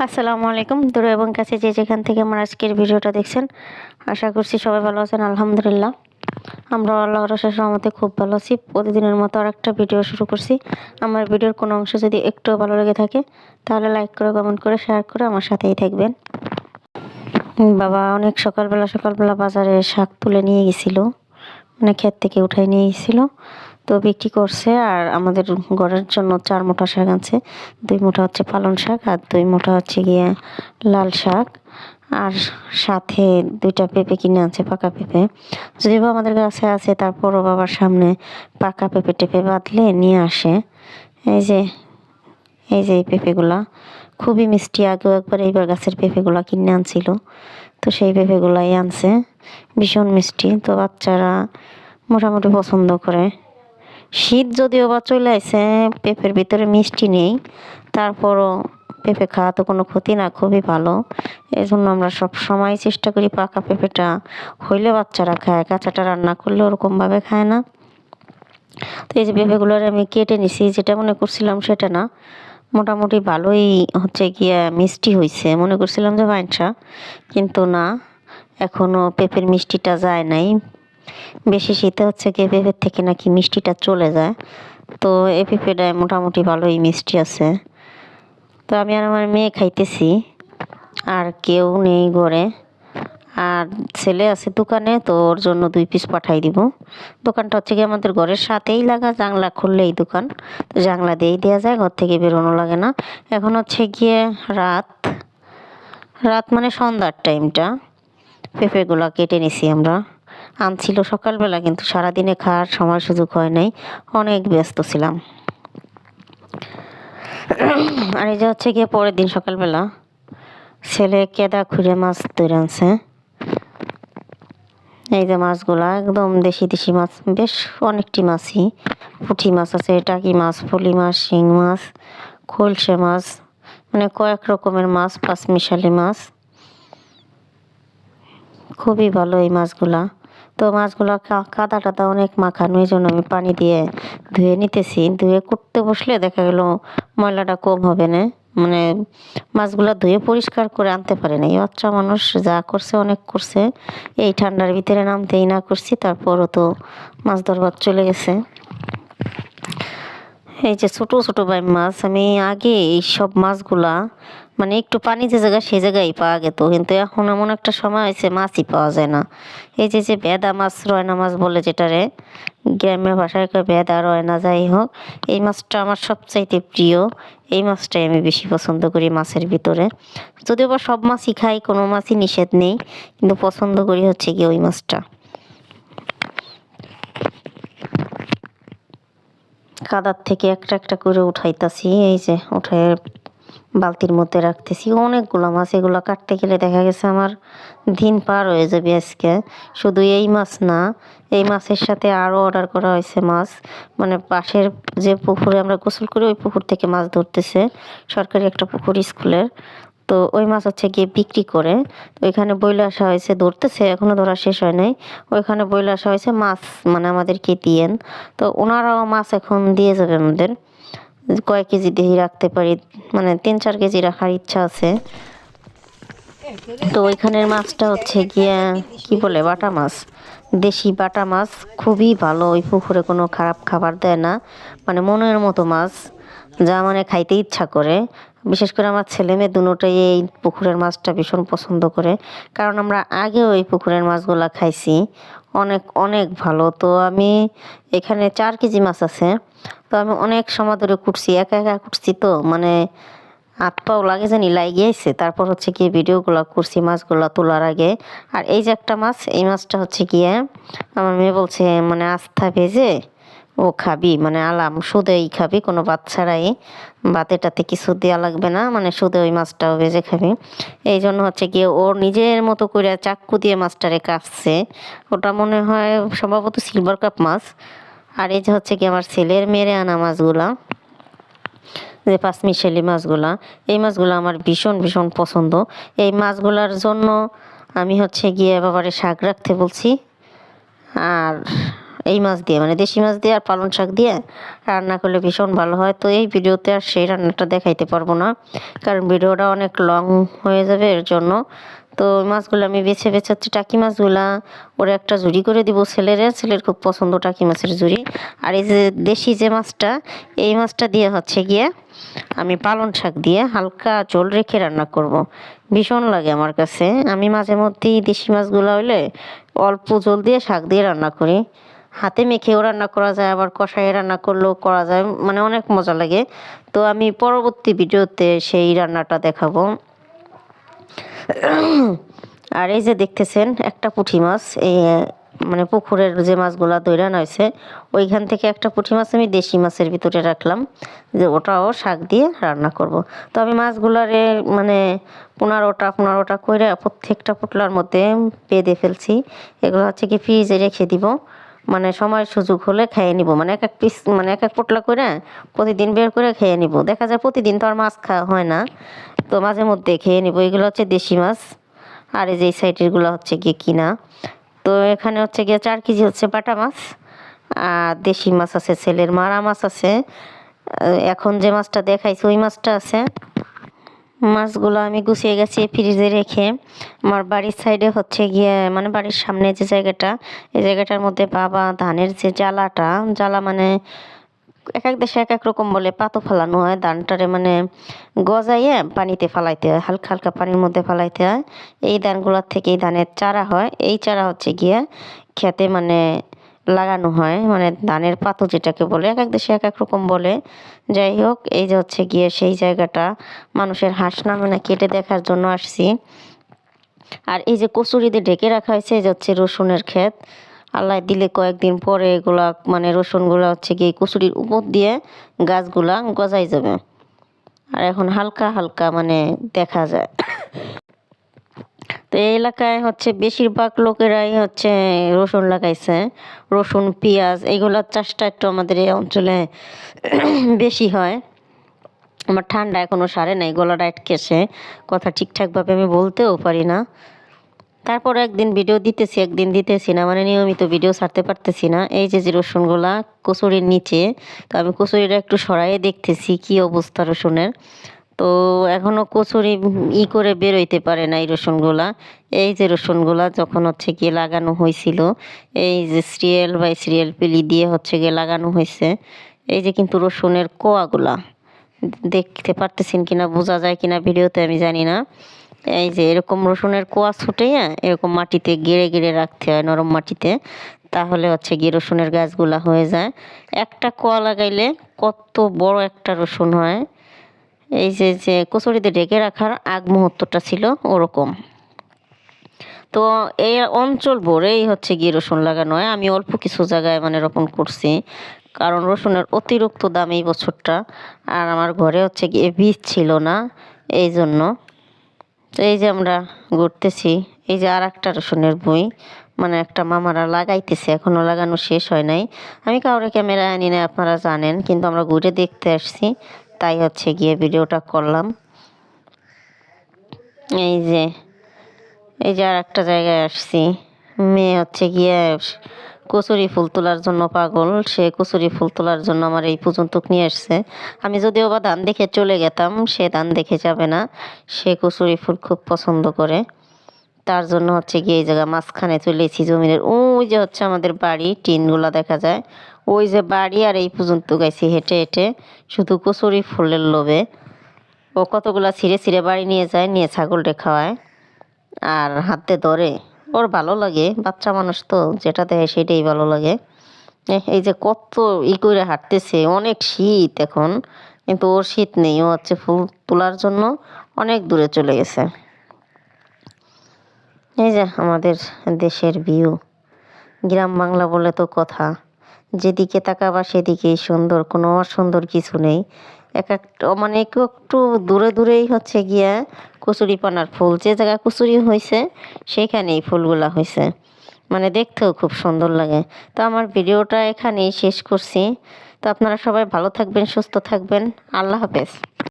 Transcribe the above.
আসসালামু আলাইকুম। দূর এবং কাছে যে যেখান থেকে আমার আজকের ভিডিওটা দেখছেন, আশা করছি সবাই ভালো আছেন, আলহামদুলিল্লাহ। আমরা আল্লাহর শেষ রহমতে খুব ভালো আছি। প্রতিদিনের মতো আর একটা ভিডিও শুরু করছি। আমার ভিডিওর কোনো অংশ যদি একটুও ভালো লেগে থাকে, তাহলে লাইক করে, কমেন্ট করে, শেয়ার করে আমার সাথেই থাকবেন। বাবা অনেক সকালবেলা সকালবেলা বাজারে শাক তুলে নিয়ে গেছিল। মানে ক্ষেত থেকে উঠাই নিয়ে গেছিল তো বিক্রি করছে আর আমাদের ঘরের জন্য চার মোটা শাক আছে। দুই মোটা হচ্ছে পালং শাক আর দুই মোটা হচ্ছে গিয়ে লাল শাক। আর সাথে দুইটা পেঁপে কিনে আছে পাকা পেঁপে। যদিও আমাদের কাছে আছে, তারপরও বাবার সামনে পাকা পেঁপে টেপে বাঁধলে নিয়ে আসে। এই যে এই যে এই পেঁপেগুলা। খুবই মিষ্টি আগেও একবার এইবার গাছের পেঁপেগুলা কিনে আনছিল। তো সেই পেঁপেগুলাই আনছে। ভীষণ মিষ্টি। তো বাচ্চারা মোটামুটি পছন্দ করে। শীত যদিও বা চলে আসে পেঁপের ভিতরে মিষ্টি নেই। তারপরও পেঁপে খাওয়া তো কোনো ক্ষতি না, খুবই ভালো। এই জন্য আমরা সব সময় চেষ্টা করি পাকা পেঁপেটা হইলে বাচ্চারা খায়, কাঁচাটা রান্না করলে ওরকমভাবে খায় না। তো এই যে পেঁপেগুলোর আমি কেটে নিছি, যেটা মনে করছিলাম সেটা না। মোটামুটি ভালোই হচ্ছে গিয়া মিষ্টি হয়েছে মনে করছিলাম যে বাইনসা কিন্তু না এখনও পেঁপের মিষ্টিটা যায় নাই। বেশি শীতে হচ্ছে গিয়ে পেঁপের থেকে নাকি মিষ্টিটা চলে যায়। তো এই পেঁপেটায় মোটামুটি ভালোই মিষ্টি আছে। তো আমি আর আমার মেয়ে খাইতেছি, আর কেউ নেই ঘরে। আর ছেলে আছে দোকানে, তো ওর জন্য দুই পিস পাঠাই দিব। দোকানটা হচ্ছে কি আমাদের ঘরের সাথেই লাগা, জানলা খুললেই দোকান। তো জানলা দিয়েই দেওয়া যায়, ঘর থেকে বেরোনো লাগে না। এখন হচ্ছে গিয়ে রাত রাত মানে সন্ধ্যার টাইমটা পেঁপেগুলো কেটে নিছি আমরা। আনছিল সকালবেলা, কিন্তু সারাদিনে খাওয়ার সময় সুযোগ হয় নাই। অনেক ব্যস্ত ছিলাম। আর এই যে হচ্ছে গিয়ে পরের দিন সকালবেলা, ছেলে কেদা খুঁড়ে মাছ ধরে আনছে। এই যে মাছগুলা একদম দেশি দেশি মাছ, বেশ অনেকটি মাছই। পুঁটি মাছ আছে, টাকি মাছ ফলি মাছ, শিং মাছ, খোলসে মাছ মানে কয়েক রকমের মাছ, পাঁচমিশালি মাছ। খুবই ভালো এই মাছগুলা। তো মাছগুলো কাদা টাদা অনেক মাখানো, এই জন্য আমি পানি দিয়ে ধুয়ে নিতেছি। ধুয়ে করতে বসলে দেখা গেল ময়লাটা কম হবে না। মানে মাছগুলো ধুয়ে পরিষ্কার করে আনতে পারে না এই বাচ্চা মানুষ যা করছে, অনেক করছে। এই ঠান্ডার ভিতরে নামতেই না করছি, তারপরও তো মাছ ধরবার চলে গেছে। এই যে ছোটো ছোটো বাই মাছ, আমি আগে এই সব মাছগুলা মানে একটু পানি যে জায়গায়, সে জায়গায় পাওয়া যেত কিন্তু এখন এমন একটা সময় হয়েছে, মাছই পাওয়া যায় না। এই যে যে বেদা মাছ, রয়না মাছ বলে যেটারে, গ্রামের ভাষায় বেদা রয়না, যাই হোক, এই মাছটা আমার সবচাইতে প্রিয়। এই মাছটাই আমি বেশি পছন্দ করি মাছের ভিতরে। যদিও বা সব মাছই খাই, কোনো মাছই নিষেধ নেই, কিন্তু পছন্দ করি হচ্ছে কি ওই মাছটা। কাদার থেকে একটা একটা করে উঠাইতাছি, এই যে উঠাই বালতির মধ্যে রাখতেছি। অনেকগুলো মাছ, এগুলো কাটতে গেলে দেখা গেছে আমার দিন পার হয়ে যাবে আজকে। শুধু এই মাছ না, এই মাছের সাথে আরও অর্ডার করা হয়েছে মাছ। মানে পাশের যে পুকুরে আমরা গোসল করি, ওই পুকুর থেকে মাছ ধরতেছে। সরকারি একটা পুকুর, স্কুলের। তো ওই মাছ হচ্ছে গিয়ে বিক্রি করে। তো ওইখানে বইলে আসা হয়েছে, ধরতেছে এখনও ধরা শেষ হয় নাই। ওইখানে বইলে আসা হয়েছে মাছ মানে আমাদেরকে দিয়েন তো ওনারাও মাছ এখন দিয়ে যাবে আমাদের। কয়েক কেজি দেহি রাখতে পারি মানে তিন চার কেজি রাখার ইচ্ছা আছে। তো ওইখানের মাছটা হচ্ছে গিয়া, কি বলে, বাটা মাছ। দেশি বাটা মাছ খুবই ভালো, ওই পুকুরে কোনো খারাপ খাবার দেয় না। মানে মনের মতো মাছ, যা মানে খাইতে ইচ্ছা করে। বিশেষ করে আমার ছেলে মেয়ে দুটোই এই পুকুরের মাছটা ভীষণ পছন্দ করে। কারণ আমরা আগেও এই পুকুরের মাছগুলা খাইছি, অনেক অনেক ভালো। তো আমি এখানে চার কেজি মাছ আছে, তো আমি অনেক সময় ধরে কুটছি, একা একা কুটছি তো। মানে হাত পাও লাগে জানি লাগিয়েছে তারপর হচ্ছে গিয়ে ভিডিওগুলো করছি, মাছগুলো তোলার আগে। আর এই যে একটা মাছ, এই মাছটা হচ্ছে গিয়ে আমার মেয়ে বলছে মানে আস্থা ভেজে ও খাবি মানে আলাম, সুদেই খাবি, কোনো বাচ্চারাই বাতেটাতে কিছু দেওয়া লাগবে না মানে সুদে ওই মাছটাও ভেজে খাবি। এই জন্য হচ্ছে গিয়ে ওর নিজের মতো করে চাক্কু দিয়ে মাছটারে কাটছে। ওটা মনে হয় সম্ভবত সিলভার কাপ মাছ। আর এই যে হচ্ছে কি আমার ছেলের মেরে আনা মাছগুলা। যে পাঁচমিশালি মাছগুলা, এই মাছগুলো আমার ভীষণ ভীষণ পছন্দ। এই মাছগুলার জন্য আমি হচ্ছে গিয়ে বাবারে শাক রাখতে বলছি। আর এই মাছ দিয়ে মানে দেশি মাছ দিয়ে আর পালং শাক দিয়ে রান্না করলে ভীষণ ভালো হয়। তো এই ভিডিওতে আর সেই রান্নাটা দেখাইতে পারব না, কারণ ভিডিওটা অনেক লং হয়ে যাবে, এর জন্য তো মাছগুলো আমি বেছে বেছে হচ্ছে টাকি মাছগুলা, ওরে একটা ঝুড়ি করে দিব ছেলেরে, ছেলের খুব পছন্দ টাকি মাছের ঝুড়ি। আর এই যে দেশি যে মাছটা, এই মাছটা দিয়ে হচ্ছে গিয়ে আমি পালং শাক দিয়ে হালকা জল রেখে রান্না করব। ভীষণ লাগে আমার কাছে। আমি মাঝে মধ্যেই দেশি মাছগুলো হইলে অল্প জল দিয়ে শাক দিয়ে রান্না করি। হাতে মেখেও রান্না করা যায়, আবার কষাই রান্না করলেও করা যায় মানে অনেক মজা লাগে। তো আমি পরবর্তী ভিডিওতে সেই রান্নাটা দেখাবো। আর এই যে দেখতেছেন, একটা পুঁটি মাছ এই মানে পুকুরের যে মাছগুলো দৈরান হয়েছে ওইখান থেকে একটা পুঁটি মাছ আমি দেশি মাছের ভিতরে রাখলাম, যে ওটাও শাক দিয়ে রান্না করব। তো আমি মাছগুলারে মানে পনেরোটা পনেরোটা করে প্রত্যেকটা পুটলার মধ্যে বেঁধে ফেলছি এগুলো হচ্ছে কি ফ্রিজে রেখে দিব মানে সময় সুযোগ হলে খেয়ে নিব। মানে এক এক পিস মানে এক এক পোটলা করে প্রতিদিন বের করে খেয়ে নিব। দেখা যায় প্রতিদিন তো আর মাছ খাওয়া হয় না। তো মাঝে মধ্যে খেয়ে নিব। এগুলো হচ্ছে দেশি মাছ। আর এই যে এই সাইডেরগুলো হচ্ছে গিয়ে কিনা। তো এখানে হচ্ছে গিয়ে চার কেজি হচ্ছে বাটা মাছ। আর দেশি মাছ আছে, ছেলের মারা মাছ আছে। এখন যে মাছটা দেখাইছে, ওই মাছটা আছে। মাছগুলো আমি গুছিয়ে গেছি ফ্রিজে রেখে। আমার বাড়ির সাইডে হচ্ছে গিয়ে মানে বাড়ির সামনে যে জায়গাটা, এই জায়গাটার মধ্যে বাবা ধানের যে জ্বালাটা, জ্বালা মানে এক এক দেশে এক এক রকম বলে পাতো ফেলানো হয়, ধানটারে মানে গজাইয়ে পানিতে ফালাইতে হয়, হালকা হালকা পানির মধ্যে ফালাইতে হয়। এই ধানগুলোর থেকে এই ধানের চারা হয়। এই চারা হচ্ছে গিয়ে খেতে মানে লাগানো হয় মানে ধানের পাতো যেটাকে বলে, এক এক দেশে এক এক রকম বলে। যাই হোক, এই যে হচ্ছে গিয়ে সেই জায়গাটা মানুষের হাঁস নামে না কেটে দেখার জন্য আসছি। আর এই যে কচুরিতে ঢেকে রাখা হয়েছে, এই যে হচ্ছে রসুনের ক্ষেত। আল্লাহ দিলে কয়েকদিন পরে এগুলা মানে রসুনগুলা হচ্ছে গিয়ে কচুরির উপর দিয়ে গাছগুলা গজাই যাবে। আর এখন হালকা হালকা মানে দেখা যায়। তো এই এলাকায় হচ্ছে বেশিরভাগ লোকেরাই হচ্ছে রসুন লাগাইছে। রসুন, পেঁয়াজ এইগুলোর চাষটা একটু আমাদের এই অঞ্চলে বেশি হয়। আমার ঠান্ডা এখনও সারে নাই গলাটা আটকেছে কথা ঠিকঠাকভাবে আমি বলতেও পারি না। তারপর একদিন ভিডিও দিতেছি, একদিন দিতেছি না মানে নিয়মিত ভিডিও ছাড়তে পারতেছি না। এই যে যে রসুনগুলা কচুরির নিচে, তো আমি কচুরিটা একটু সরাইয়ে দেখতেছি কি অবস্থা রসুনের। তো এখনও কচুরি ই করে বেরোইতে পারে না এই রসুনগুলা। এই যে রসুনগুলা যখন হচ্ছে গিয়ে লাগানো হয়েছিল এই যে সিরিয়াল বাই সিরিয়াল পিলি দিয়ে হচ্ছে গিয়ে লাগানো হয়েছে এই যে কিন্তু রসুনের কোয়াগুলা, দেখতে পারতেছেন কিনা, বোঝা যায় কিনা ভিডিওতে আমি জানি না। এই যে এরকম রসুনের কোয়া ছুটাইয়া এরকম মাটিতে গেড়ে গেড়ে রাখতে হয় নরম মাটিতে, তাহলে হচ্ছে গিয়ে রসুনের গাছগুলা হয়ে যায়। একটা কোয়া লাগাইলে কত বড় একটা রসুন হয় এই যে যে কচুরিতে ঢেকে রাখার আগ মুহূর্তটা ছিল ওরকম। তো এই অঞ্চল ভরেই হচ্ছে গিয়ে রসুন লাগানো হয়। আমি অল্প কিছু জায়গায় মানে রোপণ করছি। কারণ রসুনের অতিরিক্ত দাম এই বছরটা। আর আমার ঘরে হচ্ছে গিয়ে বীজ ছিল না। এই জন্য তো এই যে আমরা ঘুরতেছি এই যে আর একটা রসুনের বই মানে একটা মামারা লাগাইতেছে। এখনও লাগানো শেষ হয় নাই। আমি কাউরে ক্যামেরা আনি না আপনারা জানেন। কিন্তু আমরা ঘুরে দেখতে আসছি। তাই হচ্ছে গিয়ে ভিডিওটা করলাম। এই যে এই যে আর একটা জায়গায় আসছি। মেয়ে হচ্ছে গিয়ে কচুরি ফুল তোলার জন্য পাগল। সে কচুরি ফুল তোলার জন্য আমার এই পর্যন্ত নিয়ে আসছে। আমি যদিও বা ধান দেখে চলে গেতাম, সে ধান দেখে যাবে না। সে কচুরি ফুল খুব পছন্দ করে। তার জন্য হচ্ছে গিয়ে এই জায়গা মাঝখানে চলেছি জমিনের, ওই যে হচ্ছে আমাদের বাড়ি, টিনগুলা দেখা যায়। ওই যে বাড়ি আর এই পর্যন্ত গেছি হেঁটে হেঁটে, শুধু কচুরি ফুলের লোভে। ও কতগুলা ছিঁড়ে ছিঁড়ে বাড়ি নিয়ে যায়, নিয়ে ছাগলটা খাওয়ায় আর হাতে ধরে। ওর ভালো লাগে, বাচ্চা মানুষ তো, যেটা দেয় সেটাই ভালো লাগে। এই যে কত ই করে হাঁটতেছে, অনেক শীত এখন, কিন্তু ওর শীত নেই, ও হচ্ছে ফুল তোলার জন্য অনেক দূরে চলে গেছে। এই যে আমাদের দেশের ভিউ, গ্রাম বাংলা বলে তো কথা। যেদিকে তাকাবা সেদিকেই সুন্দর, কোনো অসুন্দর কিছু নেই। এক একটা মানে একটু দূরে দূরেই হচ্ছে গিয়া কুচুরি পানার ফুল। যে জায়গায় কুচুরি হয়েছে সেখানেই ফুলগুলা হয়েছে মানে দেখতেও খুব সুন্দর লাগে। তো আমার ভিডিওটা এখানেই শেষ করছি। তো আপনারা সবাই ভালো থাকবেন, সুস্থ থাকবেন। আল্লাহ হাফেজ।